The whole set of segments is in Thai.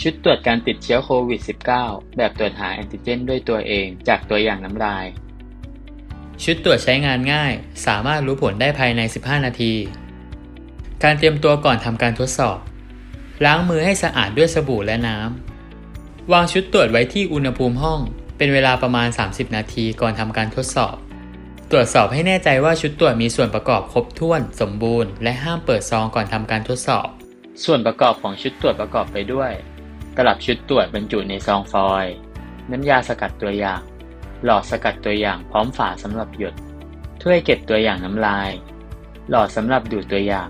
ชุดตรวจการติดเชื้อโควิด -19 แบบตรวจหาแอนติเจนด้วยตัวเองจากตัวอย่างน้ำลาย ชุดตรวจใช้งานง่าย สามารถรู้ผลได้ภายใน 15 นาที การเตรียมตัวก่อนทำการทดสอบ ล้างมือให้สะอาดด้วยสบู่และน้ำ วางชุดตรวจไว้ที่อุณหภูมิห้อง เป็นเวลาประมาณ 30 นาทีก่อนทำการทดสอบ ตรวจสอบให้แน่ใจว่าชุดตรวจมีส่วนประกอบครบถ้วน สมบูรณ์ และห้ามเปิดซองก่อนทำการทดสอบ ส่วนประกอบของชุดตรวจประกอบไปด้วย ตลับชุดตรวจบรรจุในซองฟอยล์น้ำยาสกัดตัวอย่าง หลอดสกัดตัวอย่างพร้อมฝาสำหรับหยดถ้วยเก็บตัวอย่างน้ำลาย หลอดสำหรับดูดตัวอย่าง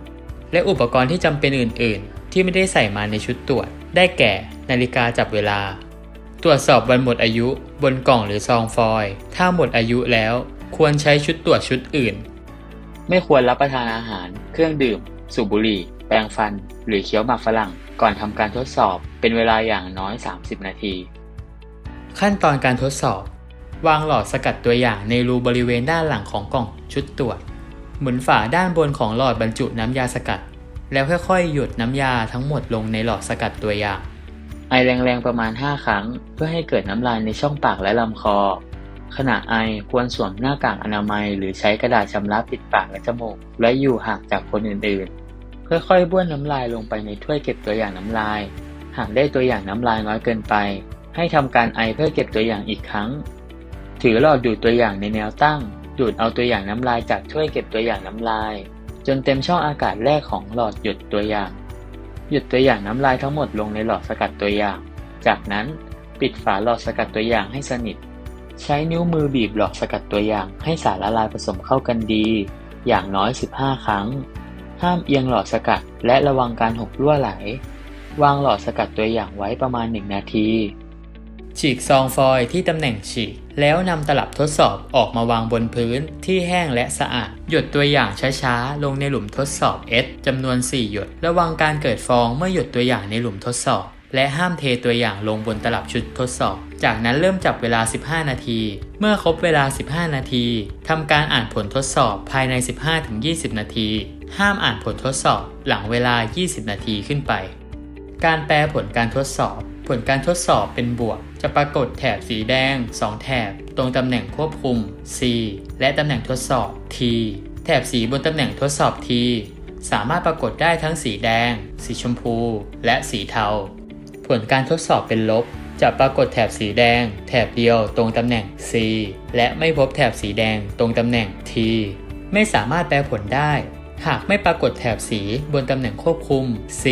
และอุปกรณ์ที่จำเป็นอื่น ๆ ที่ไม่ได้ใส่มาในชุดตรวจ ได้แก่ นาฬิกาจับเวลา ตรวจสอบวันหมดอายุบนกล่องหรือซองฟอยล์ถ้าหมดอายุแล้ว ควรใช้ชุดตรวจชุดอื่น ไม่ควรรับประทานอาหาร เครื่องดื่ม สูบบุหรี่ แปรงฟัน หรือเคี้ยวหมากฝรั่ง ก่อนทำการทดสอบเป็นเวลาอย่างน้อย 30 นาที ขั้นตอนการทดสอบ วางหลอดสกัดตัวอย่างในรูบริเวณด้านหลังของกล่องชุดตรวจ หมุนฝาด้านบนของหลอดบรรจุน้ำยาสกัด แล้วค่อยๆ หยดน้ำยาทั้งหมดลงในหลอดสกัดตัวอย่าง ไอแรงๆประมาณ 5 ครั้ง เพื่อให้เกิดน้ำลายในช่องปากและลำคอ ขณะไอควรสวมหน้ากากอนามัย หรือใช้กระดาษชำระปิดปากและจมูก และอยู่ห่างจากคนอื่นๆ ค่อยๆบ้วนน้ำลายลงไปในถ้วยเก็บตัวอย่างน้ำลาย หากได้ตัวอย่างน้ำลายน้อยเกินไป ให้ทำการไอเพื่อเก็บตัวอย่างอีกครั้ง ถือหลอดดูดตัวอย่างในแนวตั้ง ดูดเอาตัวอย่างน้ำลายจากถ้วยเก็บตัวอย่างน้ำลาย จนเต็มช่องอากาศแรกของหลอดหยุดตัวอย่าง หยุดตัวอย่างน้ำลายทั้งหมดลงในหลอดสกัดตัวอย่าง จากนั้นปิดฝาหลอดสกัดตัวอย่างให้สนิท ใช้นิ้วมือบีบหลอดสกัดตัวอย่าง ให้สารละลายผสมเข้ากันดี อย่างน้อย 15 ครั้ง ห้ามเอียงหลอดสกัด และระวังการหกรั่วไหล วางหลอดสกัดตัวอย่างไว้ประมาณ 1 นาที ฉีกซองฟอยล์ที่ตำแหน่งฉีก แล้วนำตลับทดสอบออกมาวางบนพื้นที่แห้งและสะอาด หยดตัวอย่างช้าๆ ลงในหลุมทดสอบ S จำนวน 4 หยด ระวังการเกิดฟองเมื่อหยดตัวอย่างในหลุมทดสอบ และห้ามเทตัวอย่างลงบนตลับชุดทดสอบ จากนั้นเริ่มจับเวลา 15 นาที เมื่อครบเวลา 15 นาทีทำการอ่านผลทดสอบภายใน 15-20 นาที ห้ามอ่านผลทดสอบหลังเวลา 20 นาทีขึ้นไป การแปลผลการทดสอบ ผลการทดสอบเป็นบวก จะปรากฏแถบสีแดง 2 แถบ ตรงตำแหน่งควบคุม C และตำแหน่งทดสอบ T แถบสีบนตำแหน่งทดสอบ T สามารถปรากฏได้ทั้งสีแดง สีชมพู และสีเทา ผลการทดสอบเป็นลบ จะปรากฏแถบสีแดง แถบเดียวตรงตำแหน่ง C และไม่พบแถบสีแดงตรงตำแหน่ง T ไม่สามารถแปลผลได้ หากไม่ปรากฏแถบสีบนตำแหน่งควบคุม C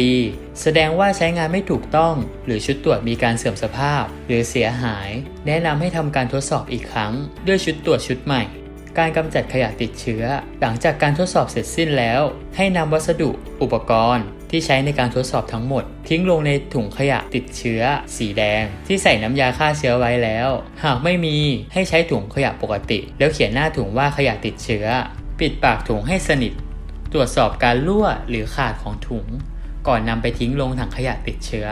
แสดงว่าใช้งานไม่ถูกต้อง หรือชุดตรวจมีการเสื่อมสภาพ หรือเสียหาย แนะนำให้ทำการทดสอบอีกครั้ง ด้วยชุดตรวจชุดใหม่ การกำจัดขยะติดเชื้อ หลังจากการทดสอบเสร็จสิ้นแล้ว ให้นำวัสดุ อุปกรณ์ ที่ใช้ในการทดสอบทั้งหมด ทิ้งลงในถุงขยะติดเชื้อ สีแดง ที่ใส่น้ำยาฆ่าเชื้อไว้แล้ว หากไม่มีให้ใช้ถุงขยะปกติ แล้วเขียนหน้าถุงว่าขยะติดเชื้อ ปิดปากถุงให้สนิท ตรวจสอบการรั่วหรือขาดของถุง ก่อนนำไปทิ้งลงถังขยะติดเชื้อ